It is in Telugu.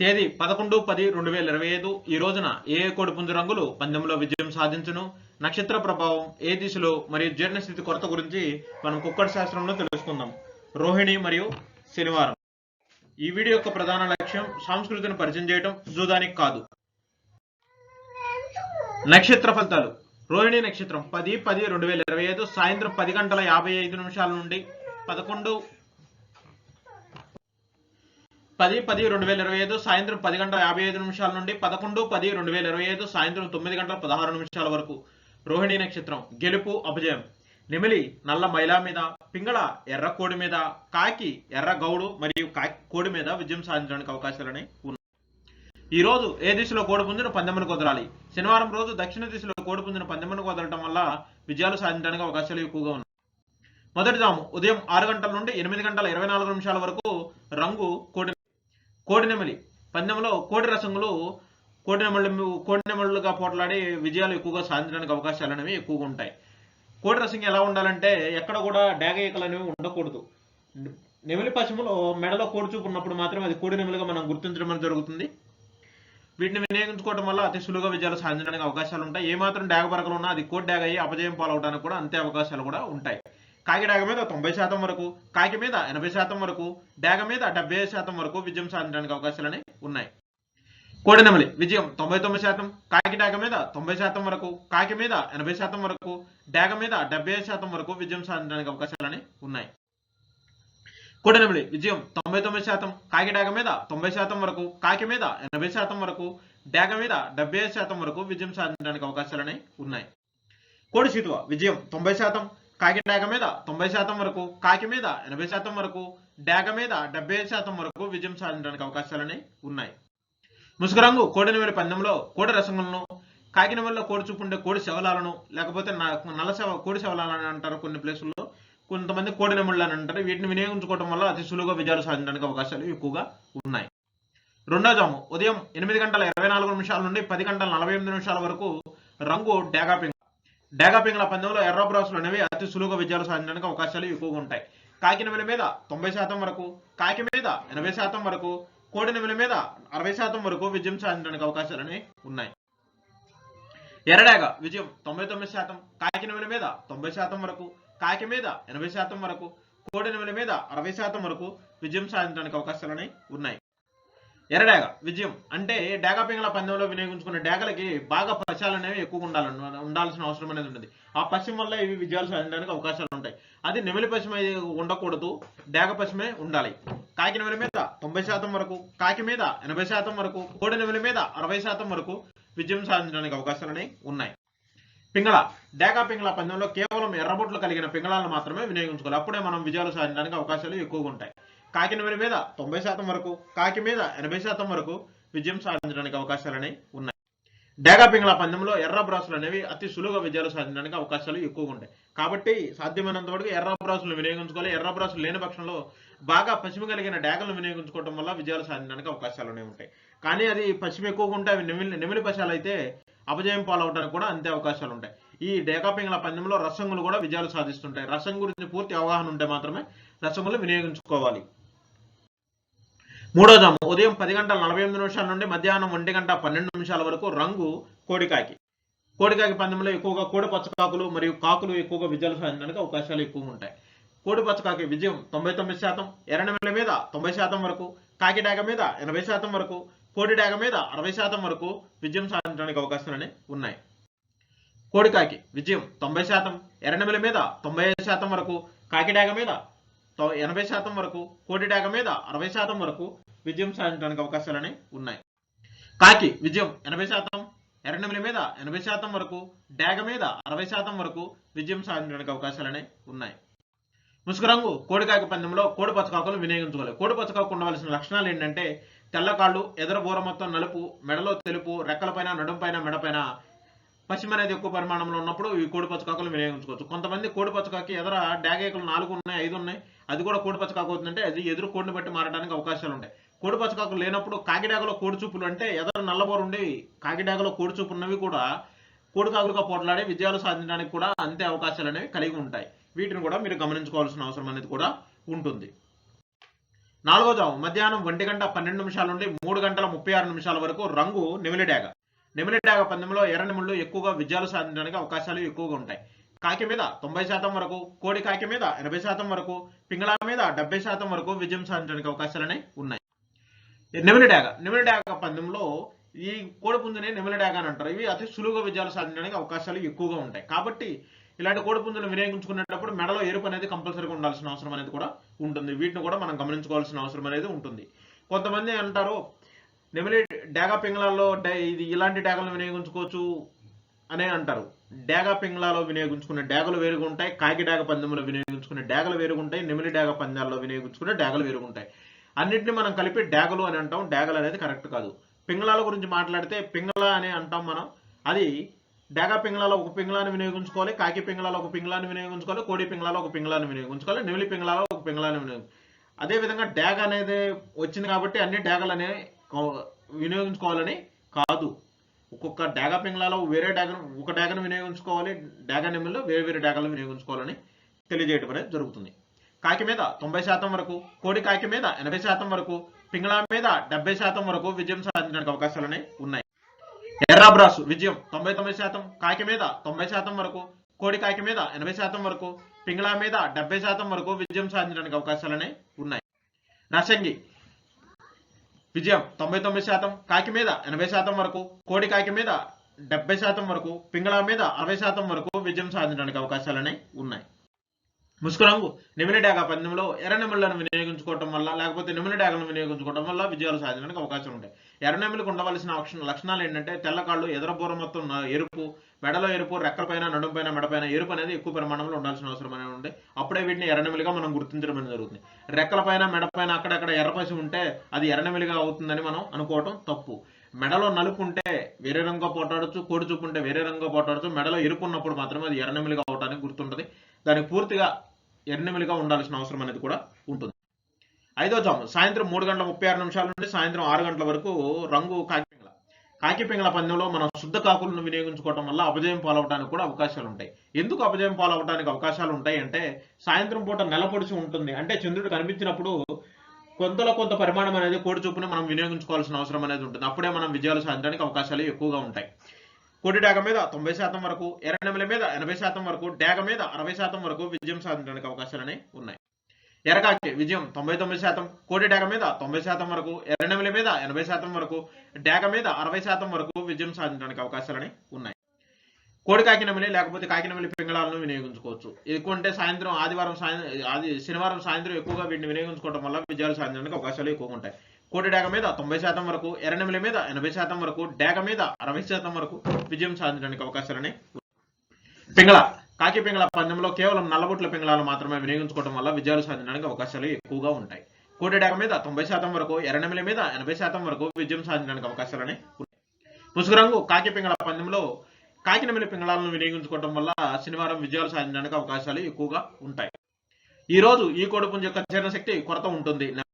తేదీ పదకొండు పది రెండు వేల ఇరవై ఐదు. ఈ రోజున ఏ కోడి పుంజు రంగులు పందెంలో విజయం సాధించును? నక్షత్ర ప్రభావం ఏ దిశలో మరియు జీర్ణస్థితి కొరత గురించి మనం కుక్కడి శాస్త్రంలో తెలుసుకుందాం. రోహిణి మరియు శనివారం. ఈ వీడియో యొక్క ప్రధాన లక్ష్యం సంస్కృతిని పరిచయం చేయడం జూదానికి కాదు. నక్షత్ర ఫలితాలు. రోహిణి నక్షత్రం పది పది రెండు వేల ఇరవై ఐదు సాయంత్రం పది గంటల యాభై ఐదు నిమిషాల నుండి పదకొండు పది పది రెండు వేల ఇరవై ఐదు సాయంత్రం పది గంటల యాభై ఐదు నిమిషాల నుండి పదకొండు పది రెండు వేల ఇరవై ఐదు సాయంత్రం తొమ్మిది గంటల పదహారు నిమిషాల వరకు. రోహిణి నక్షత్రం గెలుపు అపజయం. నిమిలి నల్ల మైలా మీద పింగళ ఎర్ర కోడి మీద కాకి ఎర్ర గౌడు మరియు కాకి కోడి మీద విజయం సాధించడానికి అవకాశాలని ఉన్నాయి. ఈ రోజు ఏ దిశలో కోడి పుంజును పందెమ్మను కుదరాలి శనివారం రోజు దక్షిణ దిశలో కోడి పుంజును పందెమ్మను కుదరటం వల్ల విజయాలు సాధించడానికి అవకాశాలు ఎక్కువగా ఉన్నాయి. మొదటి జాము ఉదయం ఆరు గంటల నుండి ఎనిమిది గంటల ఇరవై నాలుగు నిమిషాల వరకు రంగు కోడి కోడి నెమలి. పందెంలో కోడి రసంగులు కోడి కోడినెమళ్ళుగా కోడి పోట్లాడి విజయాలు ఎక్కువగా సాధించడానికి అవకాశాలు అనేవి ఎక్కువగా ఉంటాయి. కోడి రసం ఎలా ఉండాలంటే ఎక్కడ కూడా డాగ ఈకలు అనేవి ఉండకూడదు. నెమిలి పశువులో మెడలో కోడి చూపు ఉన్నప్పుడు మాత్రమే అది కోడి నెమలిగా మనం గుర్తించడం అనేది జరుగుతుంది. వీటిని వినియోగించుకోవడం వల్ల అతి సులువుగా విజయాలు సాధించడానికి అవకాశాలు ఉంటాయి. ఏమాత్రం డాగ పరకలు ఉన్నా అది కోడి డాగ అయ్యి అపజయం పాలవడానికి కూడా అంతే అవకాశాలు కూడా ఉంటాయి. కాకి డాగ మీద తొంభై శాతం వరకు కాకి మీద ఎనభై శాతం వరకు డాగ మీద డెబ్బై శాతం వరకు విజయం సాధించడానికి అవకాశాలని ఉన్నాయి. కోడినమలి విజయం తొంభై తొమ్మిది శాతం కాకి డాగ మీద తొంభై శాతం వరకు కాకి మీద ఎనభై శాతం వరకు డాగ మీద డెబ్బై శాతం వరకు విజయం సాధించడానికి అవకాశాలని ఉన్నాయి. కోడి విజయం తొంభై తొమ్మిది శాతం కాకి డాగ మీద తొంభై శాతం వరకు కాకి మీద ఎనభై శాతం వరకు డాగ మీద డెబ్బై శాతం వరకు విజయం సాధించడానికి అవకాశాలని ఉన్నాయి. కోడి సీతువ విజయం తొంభై శాతం కాకి డాగ మీద తొంభై శాతం వరకు కాకి మీద ఎనభై శాతం వరకు డాగ మీద డెబ్బై శాతం వరకు విజయం సాధించడానికి అవకాశాలని ఉన్నాయి. ముసుగురంగు కోడి పందెంలో కోడి రసములను కాకి కోడి చూపుండే కోడి శవలాలను లేకపోతే నల్ల శవ కోడి శవలాలని అంటారు కొన్ని ప్లేసుల్లో. కొంతమంది కోడి నెమళ్ళు అని అంటారు. వీటిని వినియోగించుకోవడం వల్ల అతి సులువుగా విజయాలు సాధించడానికి అవకాశాలు ఎక్కువగా ఉన్నాయి. రెండో జాము ఉదయం ఎనిమిది గంటల ఇరవై నాలుగు నిమిషాల నుండి పది గంటల నలభై ఎనిమిది నిమిషాల వరకు రంగు డేగా పింగ పందెంలో ఎర్ర బ్రాసులు అనేవి అతి సులువుగా విజయాలు సాధించడానికి అవకాశాలు ఎక్కువగా ఉంటాయి. కాకి నెమలి మీద తొంభై శాతం వరకు కాకి మీద ఎనభై శాతం వరకు కోడి నెమలి మీద అరవై శాతం వరకు విజయం సాధించడానికి అవకాశాలని ఉన్నాయి. ఎర్రడేగ విజయం తొంభై తొమ్మిది శాతం కాకి నెమలి మీద తొంభై శాతం వరకు కాకి మీద ఎనభై శాతం వరకు కోడి నెమలి మీద అరవై శాతం వరకు విజయం సాధించడానికి అవకాశాలని ఉన్నాయి. ఎర్రడాగ విజయం. అంటే డాగా పింగళ పందెంలో వినియోగించుకునే డాగలకి బాగా పశాలు అనేవి ఎక్కువగా ఉండాలి ఉండాల్సిన అవసరం అనేది ఉంటుంది ఆ పశ్చిమ వల్ల ఇవి విజయాలు సాధించడానికి అవకాశాలు ఉంటాయి. అది నెమిలి పశ్చిమ ఉండకూడదు డాగ పశ్చిమే ఉండాలి. కాకి నెమిలి మీద తొంభై శాతం వరకు కాకి మీద ఎనభై శాతం వరకు కోడి నెమిలి మీద అరవై శాతం వరకు విజయం సాధించడానికి అవకాశాలు ఉన్నాయి. పింగళ డేగా పింగళ పందెంలో కేవలం ఎర్రబొట్లు కలిగిన పింగళాలను మాత్రమే వినియోగించుకోవాలి. అప్పుడే మనం విజయాలు సాధించడానికి అవకాశాలు ఎక్కువగా ఉంటాయి. కాకి నెమలి మీద తొంభై శాతం వరకు కాకి మీద ఎనభై శాతం వరకు విజయం సాధించడానికి అవకాశాలనే ఉన్నాయి. డాగా పందెంలో ఎర్ర బ్రాసులు అనేవి అతి సులువుగా విజయాలు సాధించడానికి అవకాశాలు ఎక్కువగా ఉంటాయి. కాబట్టి సాధ్యమైనంత వరకు ఎర్ర బ్రాసులు వినియోగించుకోవాలి. ఎర్ర బ్రాసులు లేని పక్షంలో బాగా పశ్చిమ కలిగిన డేగలను వినియోగించుకోవడం వల్ల విజయాలు సాధించడానికి అవకాశాలు అనేవి ఉంటాయి. కానీ అది పశ్చిమ ఎక్కువగా ఉంటే అవి నెమిలి నెమిలి పశాలు అయితే అపజయం పాలవడానికి కూడా అంతే అవకాశాలు ఉంటాయి. ఈ డేకా పింగళ పందెంలో రసంగులు కూడా విజయాలు సాధిస్తుంటాయి. రసం గురించి పూర్తి అవగాహన ఉంటే మాత్రమే రసంగులు వినియోగించుకోవాలి. మూడో ఉదయం పది గంటల నలభై ఎనిమిది నిమిషాల నుండి మధ్యాహ్నం ఒంటి గంట పన్నెండు నిమిషాల వరకు రంగు కోడికాకి. కోడికాకి పందెంలో ఎక్కువగా కోడి పచ్చకాకులు మరియు కాకులు ఎక్కువగా విజయాలు సాధించడానికి అవకాశాలు ఎక్కువగా ఉంటాయి. కోడి పచ్చకాకి విజయం తొంభై తొమ్మిది శాతం ఎర్రనెమల మీద తొంభై శాతం వరకు కాకి డాగ మీద ఎనభై శాతం వరకు కోడి డాగ మీద అరవై శాతం వరకు విజయం సాధించడానికి అవకాశాలు ఉన్నాయి. కోడికాకి విజయం తొంభై శాతం ఎర్రనెమల మీద తొంభై శాతం వరకు కాకి డాగ మీద ఎనభై శాతం వరకు కోడి డాగ మీద అరవై శాతం వరకు విజయం సాధించడానికి అవకాశాలని ఉన్నాయి. కాకి విజయం ఎనభై శాతం ఎర్రనెమలి మీద ఎనభై శాతం వరకు డాగ మీద అరవై శాతం వరకు విజయం సాధించడానికి అవకాశాలని ఉన్నాయి. ముసుగు రంగు కోడికాకి పందెంలో కోడి పచ్చకాకులు వినియోగించుకోవాలి. కోడి పచ్చకాకు ఉండవలసిన లక్షణాలు ఏంటంటే తెల్లకాళ్ళు ఎదర బూర మొత్తం నలుపు మెడలో తెలుపు రెక్కలపైన నడుంపైన మెడపైన పశ్చిమ అనేది ఎక్కువ పరిమాణంలో ఉన్నప్పుడు ఈ కోడి పచ్చకాకులు వినియోగించుకోవచ్చు. కొంతమంది కోడి పచ్చకాకి ఎదర డాగేకులు నాలుగు ఉన్నాయి ఐదు ఉన్నాయి. అది కూడా కోడి పచ్చకాకు అవుతుందంటే అది ఎదురు కోడిని బట్టి మారడానికి అవకాశాలు ఉంటాయి. కోడిపచ్చకాకులు లేనప్పుడు కాకిడాగలో కోడిచూపులు అంటే ఎదరు నల్లబోరు ఉండేవి కాకిడాగలో కోడిచూపు ఉన్నవి కూడా కోడికాకులుగా పోట్లాడే పోట్లాడి విజయాలు సాధించడానికి కూడా అంతే అవకాశాలు అనేవి కలిగి ఉంటాయి. వీటిని కూడా మీరు గమనించుకోవాల్సిన అవసరం అనేది కూడా ఉంటుంది. నాలుగో జాము. మధ్యాహ్నం ఒంటి గంట పన్నెండు నిమిషాల నుండి మూడు గంటల ముప్పై ఆరు నిమిషాల వరకు రంగు నిమిలిడాగ. నిమిలిడాగ డాగ పందెంలో ఎర్ర నెమిళ్ళు ఎక్కువగా విజయాలు సాధించడానికి అవకాశాలు ఎక్కువగా ఉంటాయి. కాకి మీద తొంభై శాతం వరకు కోడి కాకి మీద ఎనభై శాతం వరకు పింగళా మీద డెబ్బై శాతం వరకు విజయం సాధించడానికి అవకాశాలనే ఉన్నాయి. నిమిలి డాగ నిమిలి డాగ పందెంలో ఈ కోడిపుంజుని నిమిలి డాగ అని అంటారు. ఇవి అతి సులువుగా విజయాలు సాధించడానికి అవకాశాలు ఎక్కువగా ఉంటాయి. కాబట్టి ఇలాంటి కోడిపుంజులు వినియోగించుకునేటప్పుడు మెడలో ఎరుపు అనేది కంపల్సరీగా ఉండాల్సిన అవసరం అనేది కూడా ఉంటుంది. వీటిని కూడా మనం గమనించుకోవాల్సిన అవసరం అనేది ఉంటుంది. కొంతమంది అంటారు నెమిలి డాగా పింగళాల్లో ఇది ఇలాంటి డాగలను వినియోగించుకోవచ్చు. అనే అంటారు. డేగ పింగళాలో వినియోగించుకునే డాగలు వేరుగా ఉంటాయి. కాకి డాగ పందెంలో వినియోగించుకునే డాగలు వేరుగా ఉంటాయి. నెమిలి డాగ పందాల్లో వినియోగించుకునే డాగలు వేరుగా ఉంటాయి. అన్నిటిని మనం కలిపి డాగలు అని అంటాం. డేగలు అనేది కరెక్ట్ కాదు. పింగళాల గురించి మాట్లాడితే పింగళ అని అంటాం మనం. అది డేగ పింగళాలో ఒక పింగళాన్ని వినియోగించుకోవాలి కాకి పింగళాలో ఒక పింగళాన్ని వినియోగించుకోవాలి కోడి పింగళాలో ఒక పింగళాన్ని వినియోగించుకోవాలి నెమిలి పింగళాలో ఒక పింగళాన్ని వినియోగం అదే విధంగా అనేది వచ్చింది కాబట్టి అన్ని డేగలు అనే వినియోగించుకోవాలని కాదు. ఒక్కొక్క డాగా పింగ్లాలో వేరే డాగను ఒక డాగను వినియోగించుకోవాలి. డాగా నెమిల్లో వేరే వేరే డాగాలను వినియోగించుకోవాలని తెలియజేయడం అనేది జరుగుతుంది. కాకి మీద తొంభై శాతం వరకు కోడి కాకి మీద ఎనభై శాతం వరకు పింగళా మీద డెబ్బై శాతం వరకు విజయం సాధించడానికి అవకాశాలనే ఉన్నాయి. ఎర్రాబ్రాసు విజయం తొంభై తొమ్మిది శాతం కాకి మీద తొంభై శాతం వరకు కోడి కాకి మీద ఎనభై శాతం వరకు పింగళా మీద డెబ్బై శాతం వరకు విజయం సాధించడానికి అవకాశాలనే ఉన్నాయి. నర్సంగి విజయం తొంభై తొమ్మిది శాతం కాకి మీద ఎనభై శాతం వరకు కోడి కాకి మీద డెబ్బై శాతం వరకు పింగళ మీద అరవై శాతం వరకు విజయం సాధించడానికి అవకాశాలనే ఉన్నాయి. ముసుకు రంగు నెమిలి డాగా పందెంలో ఎర్ర నెమిళ్ళను వినియోగించుకోవడం వల్ల లేకపోతే నెమిలి డాగలను వినియోగించుకోవడం వల్ల విజయాలు సాధించడానికి అవకాశం ఉంటాయి. ఎర్ర నెమలికి ఉండవలసిన లక్షణాలు ఏంటంటే తెల్ల కాళ్ళు ఎదరబూర మొత్తం ఎరుపు మెడలో ఎరుపు రెక్కలపైన నడుంపైన మెడపైన ఎరుపు అనేది ఎక్కువ పరిమాణంలో ఉండాల్సిన అవసరం అనేది ఉంది. అప్పుడే వీటిని ఎర్రనెమిలిగా మనం గుర్తించడం అనేది జరుగుతుంది. రెక్కలపైన మెడపైన అక్కడక్కడ ఎర్రపసి ఉంటే అది ఎర్రనెమిలిగా అవుతుందని మనం అనుకోవటం తప్పు. మెడలో నలుపు ఉంటే వేరే రంగుగా పోటాడచ్చు కోడి చూపు ఉంటే వేరే రంగుగా పోటాడచ్చు మెడలో ఎరుపు ఉన్నప్పుడు మాత్రమే అది ఎర్రనెమిలిగా అవడానికి గుర్తుంటుంది. దానికి పూర్తిగా ఎర్నిమిలిగా ఉండాల్సిన అవసరం అనేది కూడా ఉంటుంది. ఐదో జాము సాయంత్రం మూడు గంటల ముప్పై ఆరు నిమిషాల నుండి సాయంత్రం ఆరు గంటల వరకు రంగు కాకిపింగల కాకిపింగల పందెంలో మనం శుద్ధ కాకులను వినియోగించుకోవడం వల్ల అపజయం పాలవడానికి కూడా అవకాశాలు ఉంటాయి. ఎందుకు అపజయం పాలవడానికి అవకాశాలు ఉంటాయి అంటే సాయంత్రం పూట నెలపొడిచి ఉంటుంది. అంటే చంద్రుడు కనిపించినప్పుడు కొంతలో కొంత పరిమాణం అనేది కోడి చూపుని మనం వినియోగించుకోవాల్సిన అవసరం అనేది ఉంటుంది. అప్పుడే మనం విజయాలు సాధించడానికి అవకాశాలు ఎక్కువగా ఉంటాయి. కోటి డాగ మీద తొంభై శాతం వరకు ఎర్రనెమల మీద ఎనభై శాతం వరకు డాగ మీద అరవై శాతం వరకు విజయం సాధించడానికి అవకాశాలనే ఉన్నాయి. ఎరకాకి విజయం తొంభై తొమ్మిది శాతం కోడి డాగ మీద తొంభై శాతం వరకు ఎర్రనెమల మీద ఎనభై శాతం వరకు డాగ మీద అరవై శాతం వరకు విజయం సాధించడానికి అవకాశాలని ఉన్నాయి. కోడి కాకినమిలి లేకపోతే కాకినమిలి పింగళాలను వినియోగించుకోవచ్చు. ఎక్కువ అంటే సాయంత్రం ఆదివారం సాయంత్రం ఆది శనివారం సాయంత్రం ఎక్కువగా వీటిని వినియోగించుకోవడం వల్ల విజయాలు సాధించడానికి అవకాశాలు ఎక్కువగా ఉంటాయి. కోటి డాగ మీద తొంభై శాతం వరకు ఎర్రనెమిలి మీద ఎనభై శాతం వరకు డాగ మీద అరవై శాతం వరకు విజయం సాధించడానికి అవకాశాలని పింగళ కాకి పింగళ పందెంలో కేవలం నల్లబొట్ల పింగళాలు మాత్రమే వినియోగించుకోవడం వల్ల విజయాలు సాధించడానికి అవకాశాలు ఎక్కువగా ఉంటాయి. కోటి డాగ మీద తొంభై శాతం వరకు ఎర్రనెమిలి మీద ఎనభై శాతం వరకు విజయం సాధించడానికి అవకాశాలని ముసుగురంగు కాకి పింగళ పందెంలో కాకినమిలి పింగళాలను వినియోగించుకోవడం వల్ల శనివారం విజయాలు సాధించడానికి అవకాశాలు ఎక్కువగా ఉంటాయి. ఈ రోజు ఈ కోడిపుంజ యొక్క జీర్ణశక్తి కొరత ఉంటుంది.